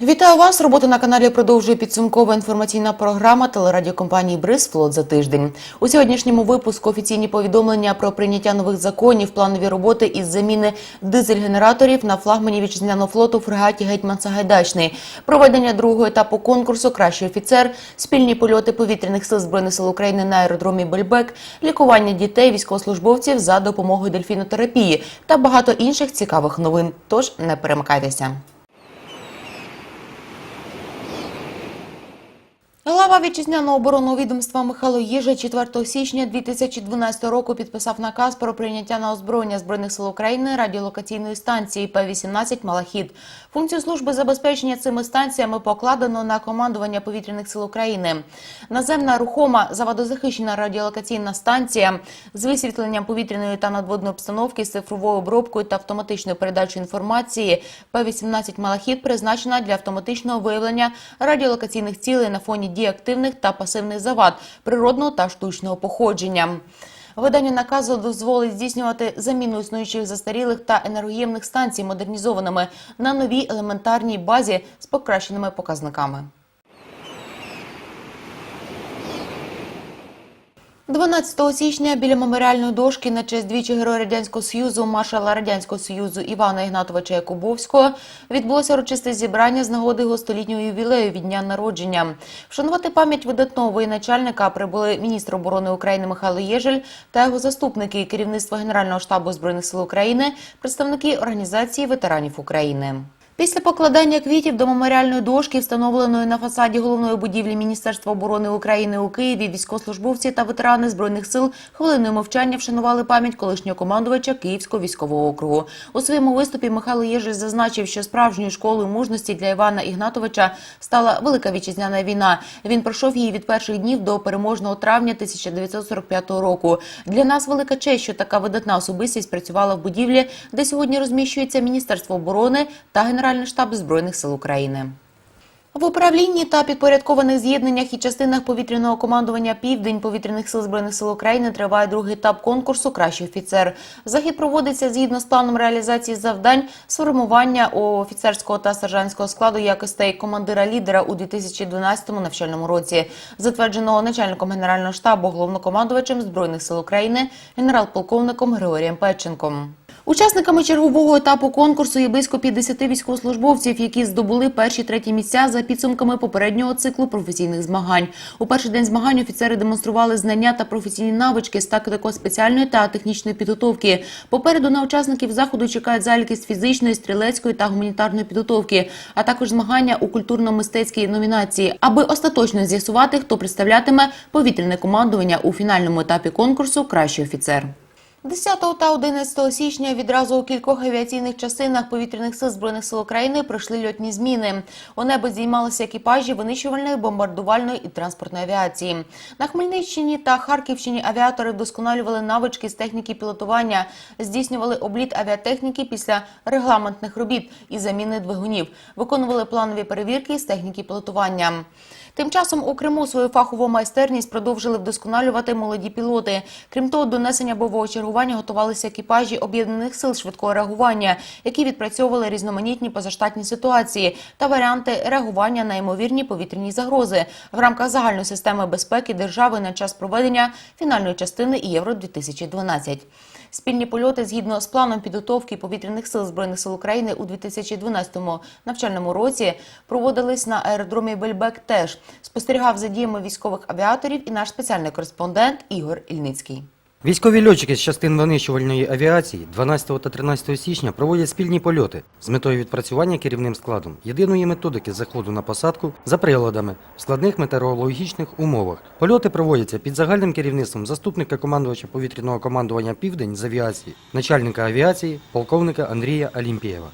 Вітаю вас! Роботу на каналі продовжує підсумкова інформаційна програма телерадіокомпанії Бриз Флот за тиждень. У сьогоднішньому випуску офіційні повідомлення про прийняття нових законів, планові роботи із заміни дизель-генераторів на флагмані вітчизняного флоту фрегаті Гетьман Сагайдачний, проведення другого етапу конкурсу Кращий офіцер, спільні польоти повітряних сил збройних сил України на аеродромі Бельбек, лікування дітей, військовослужбовців за допомогою дельфінотерапії та багато інших цікавих новин. Тож не перемикайтеся. Глава вітчизняного оборонного відомства Михайло Їжа 4 січня 2012 року підписав наказ про прийняття на озброєння збройних сил України радіолокаційної станції П-18 Малахіт. Функцію служби забезпечення цими станціями покладено на командування повітряних сил України. Наземна рухома заводозахищена радіолокаційна станція з висвітленням повітряної та надводної обстановки з цифровою обробкою та автоматичною передачею інформації П-18 Малахіт призначена для автоматичного виявлення радіолокаційних цілей на фоні дій активних та пасивних завад природного та штучного походження. Видання наказу дозволить здійснювати заміну існуючих застарілих та енергоємних станцій модернізованими на новій елементарній базі з покращеними показниками. 12 січня біля меморіальної дошки на честь двічі Героя Радянського Союзу, маршала Радянського Союзу Івана Ігнатовича Якубовського відбулося урочисте зібрання з нагоди його столітнього ювілею від дня народження. Вшанувати пам'ять видатного воєначальника прибули міністр оборони України Михайло Єжель та його заступники керівництва Генерального штабу збройних сил України, представники організації ветеранів України. Після покладання квітів до меморіальної дошки, встановленої на фасаді головної будівлі Міністерства оборони України у Києві, військовослужбовці та ветерани збройних сил хвилиною мовчання вшанували пам'ять колишнього командувача Київського військового округу. У своєму виступі Михайло Єжель зазначив, що справжньою школою мужності для Івана Ігнатовича стала велика вітчизняна війна. Він пройшов її від перших днів до переможного травня 1945 року. Для нас велика честь, що така видатна особистість працювала в будівлі, де сьогодні розміщується Міністерство оборони та Генеральний штаб збройних сил України. В управлінні та підпорядкованих з'єднаннях і частинах повітряного командування Південь повітряних сил збройних сил України триває другий етап конкурсу Кращий офіцер. Захід проводиться згідно з планом реалізації завдань сформування офіцерського та сержантського складу якостей командира лідера у 2012 навчальному році, затвердженого начальником генерального штабу, головнокомандувачем збройних сил України, генерал-полковником Григорієм Петченком. Учасниками чергового етапу конкурсу є близько 50 військовослужбовців, які здобули перші треті місця за підсумками попереднього циклу професійних змагань. У перший день змагань офіцери демонстрували знання та професійні навички з тактико-спеціальної та технічної підготовки. Попереду на учасників заходу чекають заліки з фізичної, стрілецької та гуманітарної підготовки, а також змагання у культурно-мистецькій номінації, аби остаточно з'ясувати, хто представлятиме повітряне командування у фінальному етапі конкурсу Кращий офіцер. 10 та 11 січня відразу у кількох авіаційних частинах повітряних сил збройних сил України пройшли льотні зміни. У небо здіймалися екіпажі винищувальної, бомбардувальної і транспортної авіації. На Хмельниччині та Харківщині авіатори вдосконалювали навички з техніки пілотування, здійснювали обліт авіатехніки після регламентних робіт і заміни двигунів, виконували планові перевірки з техніки пілотування. Тим часом у Криму свою фахову майстерність продовжили вдосконалювати молоді пілоти. Крім того, до несення бойового чергування готувалися екіпажі об'єднаних сил швидкого реагування, які відпрацьовували різноманітні позаштатні ситуації та варіанти реагування на ймовірні повітряні загрози в рамках загальної системи безпеки держави на час проведення фінальної частини Євро 2012 Спільні польоти згідно з планом підготовки повітряних сил збройних сил України у 2012 навчальному році проводились на аеродромі Бельбек. Теж спостерігав за діями військових авіаторів і наш спеціальний кореспондент Ігор Ільницький. Військові льотчики з частин винищувальної авіації 12 та 13 січня проводять спільні польоти з метою відпрацювання керівним складом єдиної методики заходу на посадку за приладами в складних метеорологічних умовах. Польоти проводяться під загальним керівництвом заступника командувача повітряного командування Південь з авіації, начальника авіації, полковника Андрія Алімпієва.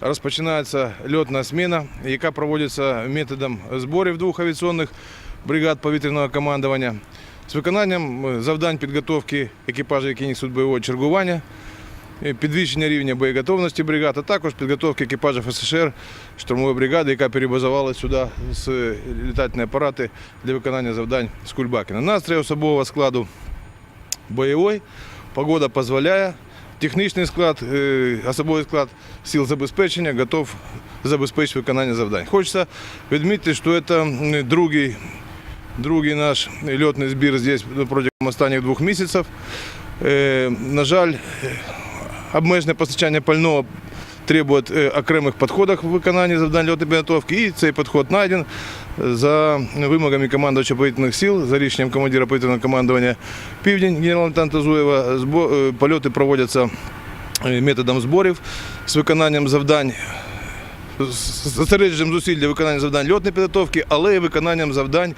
Розпочинається льотна зміна, яка проводиться методом зборів двох авіаційних бригад повітряного командування з виконанням е, завдань підготовки екіпажів, які несуть бойове чергування, е, підвищення рівня боєготовності бригад, а також підготовки екіпажів СШР штурмової бригади, яка перебазувалася сюди з е, літательні апарати для виконання завдань з Кульбакіна. Настрій особового складу бойовий, погода дозволяє. Технічний склад, е, особовий склад сил забезпечення готов забезпечити виконання завдань. Хочеться відмітити, що це м, другий, другий наш льотний збір здесь протягом останніх двох місяців. Е, На жаль, обмежене постачання пального требує е, окремих підходів в виконанні завдань льотної підготовки, і цей підход знайден за вимогами командувача повітряних сил, за рішенням командира повітряного командування Південь генерал-лейтенанта Зуєва. Е, Польоти проводяться методом зборів з виконанням завдань зосередженням для виконання завдань льотної підготовки, але й виконанням завдань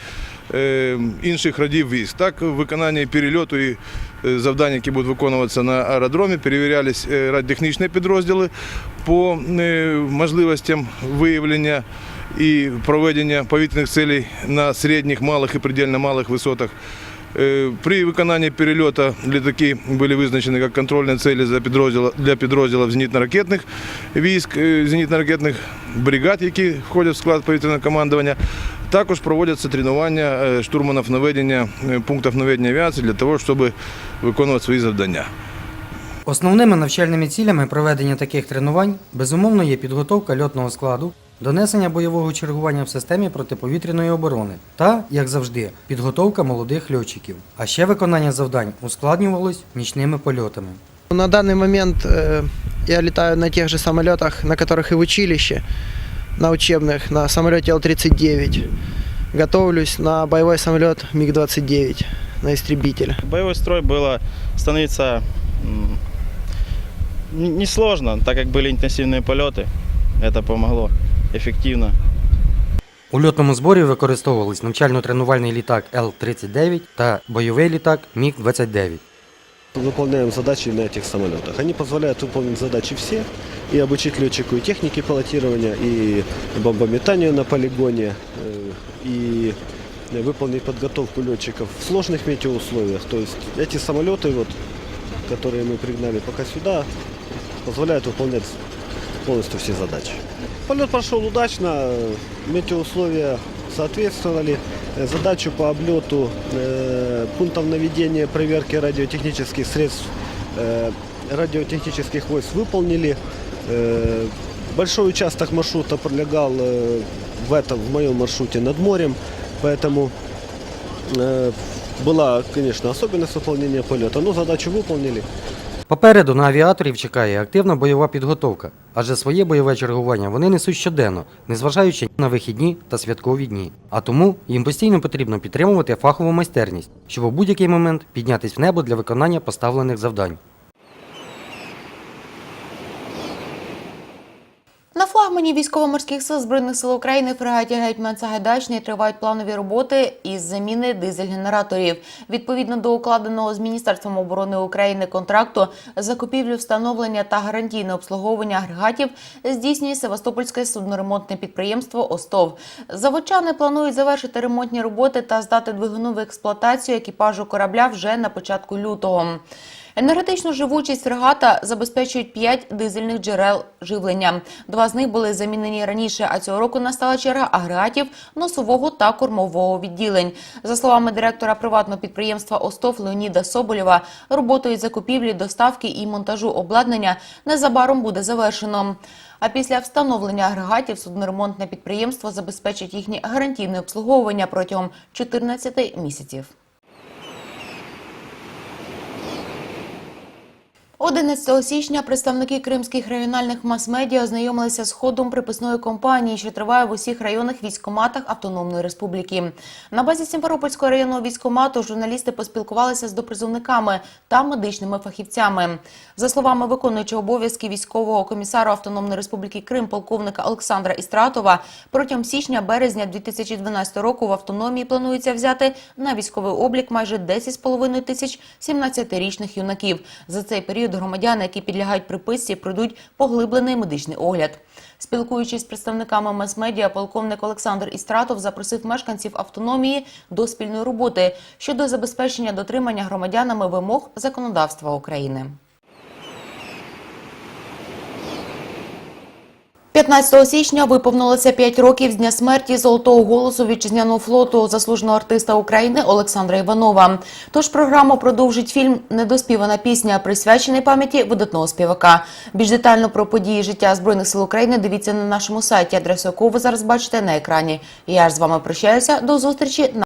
е, інших родів військ. Так, в виконанні перельоту і е, завдань, які будуть виконуватися на аеродромі, перевірялись е, радіотехнічні підрозділи по можливостям виявлення і проведення повітряних цілей на середніх, малих і предельно малих висотах. Е, При виконанні перельоту літаки були визначені як контрольні цілі для підрозділів зенітно-ракетних військ, е, зенітно-ракетних бригад, які входять в склад повітряного командування. Також проводяться тренування е, штурманів наведення пунктів наведення авіації для того, щоб виконувати свої завдання. Основними навчальними цілями проведення таких тренувань безумовно є підготовка льотного складу, донесення бойового чергування в системі протиповітряної оборони та, як завжди, підготовка молодих льотчиків. А ще виконання завдань ускладнювалось нічними польотами. На данный момент э, я летаю на тех же самолетах, на которых и в училище, на учебных, на самолете Л-39. Готовлюсь на боевой самолет МиГ-29, на истребитель. Боевой строй было становиться м, н- несложно, так как были интенсивные полеты. Это помогло эффективно. У льотному зборі використовувались навчально-тренувальний літак Л-39 та бойовий літак Міг-29. Выполняем задачи на этих самолетах. Они позволяют выполнить задачи все и обучить летчику и технике пилотирования, и бомбометанию на полигоне, э, и выполнить подготовку летчиков в сложных метеоусловиях. То есть эти самолеты, вот, которые мы пригнали пока сюда, позволяют выполнять полностью все задачи. Полет прошел удачно, метеоусловия соответствовали. Э, Задачу по облету э, пунктов наведения проверки радиотехнических средств э, радиотехнических войск выполнили. Э, большой участок маршрута пролегал э, в этом, в моем маршруте над морем, поэтому э, была, конечно, особенность выполнения полета, но задачу выполнили. Попереду на авіаторів чекає активна бойова підготовка, адже своє бойове чергування вони несуть щоденно, незважаючи на вихідні та святкові дні. А тому їм постійно потрібно підтримувати фахову майстерність, щоб у будь-який момент піднятись в небо для виконання поставлених завдань. На флагмані військово-морських сил Збройних сил України фрегаті Гетьман Сагайдачний тривають планові роботи із заміни дизель-генераторів. Відповідно до укладеного з Міністерством оборони України контракту закупівлю встановлення та гарантійне обслуговування агрегатів здійснює Севастопольське судноремонтне підприємство Остов. Заводчани планують завершити ремонтні роботи та здати двигуну в експлуатацію екіпажу корабля вже на початку лютого. Енергетичну живучість фрегата забезпечують 5 дизельних джерел живлення. Два з них були замінені раніше, а цього року настала черга агрегатів носового та кормового відділень. За словами директора приватного підприємства Остов Леоніда Соболєва, роботою закупівлі, доставки і монтажу обладнання незабаром буде завершено. А після встановлення агрегатів судноремонтне підприємство забезпечить їхнє гарантійне обслуговування протягом 14 місяців. 11 січня представники кримських регіональних мас-медіа ознайомилися з ходом приписної кампанії, що триває в усіх районних військоматах Автономної Республіки. На базі Сімферопольського районного військомату журналісти поспілкувалися з допризовниками та медичними фахівцями. За словами виконуючого обов'язки військового комісару Автономної Республіки Крим полковника Олександра Істратова, протягом січня-березня 2012 року в автономії планується взяти на військовий облік майже 10,5 тисяч 17-річних юнаків. За цей період громадяни, які підлягають приписці, пройдуть поглиблений медичний огляд. Спілкуючись з представниками мас-медіа, полковник Олександр Істратов запросив мешканців автономії до спільної роботи щодо забезпечення дотримання громадянами вимог законодавства України. 15 січня виповнилося 5 років з дня смерті золотого голосу вітчизняного флоту заслуженого артиста України Олександра Іванова. Тож програму продовжить фільм Недоспівана пісня, присвячений пам'яті видатного співака. Більш детально про події життя збройних сил України дивіться на нашому сайті, адресу якого ви зараз бачите на екрані. Я ж з вами прощаюся. До зустрічі на